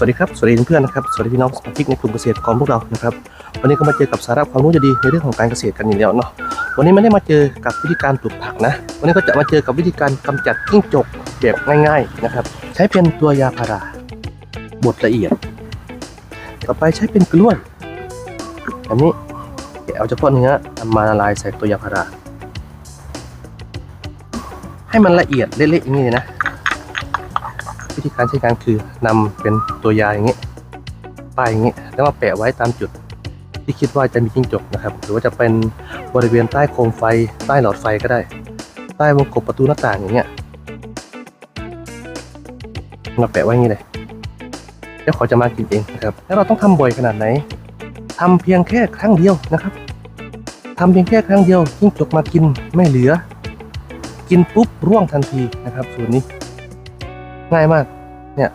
วัสดีครับ สวัสดีเพื่อนๆนะครับ สวัสดีพี่น้องสมาชิกในกลุ่มเกษตรกรพวกเรานะครับ วันนี้ก็มาเจอกับสาระความรู้ดีในเรื่องของการเกษตรกันอีกแล้วเนาะ วันนี้ไม่ได้มาเจอกับวิธีการปลูกผักนะ วันนี้ก็จะมาเจอกับวิธีการกำจัดจิ้งจกแบบง่ายๆนะครับ ใช้เป็นตัวยาพาราบดละเอียด ต่อไปใช้เป็นกล้วยอันนี้เอาเฉพาะเนื้อนำมาละลายใส่ตัวยาพารา ให้มันละเอียดเละๆอย่างนี้เลยนะ วิธีการใช้งานคือนำเป็นตัวยาอย่างนี้ป้ายอย่างนี้แล้วมาแปะไว้ตามจุดที่คิดว่าจะมีจิ้งจกนะครับ หรือว่าจะเป็นบริเวณใต้โคมไฟ ใต้หลอดไฟก็ได้ ใต้วงกบประตูหน้าต่างอย่างเงี้ยมาแปะไว้อย่างนี้เลยเดี๋ยวขาจะมากินเองนะครับ แล้วเราต้องทำบ่อยขนาดไหนทำเพียงแค่ครั้งเดียวนะครับทำเพียงแค่ครั้งเดียวจิ้งจกมากินไม่เหลือ กินปุ๊บร่วงทันทีนะครับ ส่วนนี้ ง่ายมาก เนี่ย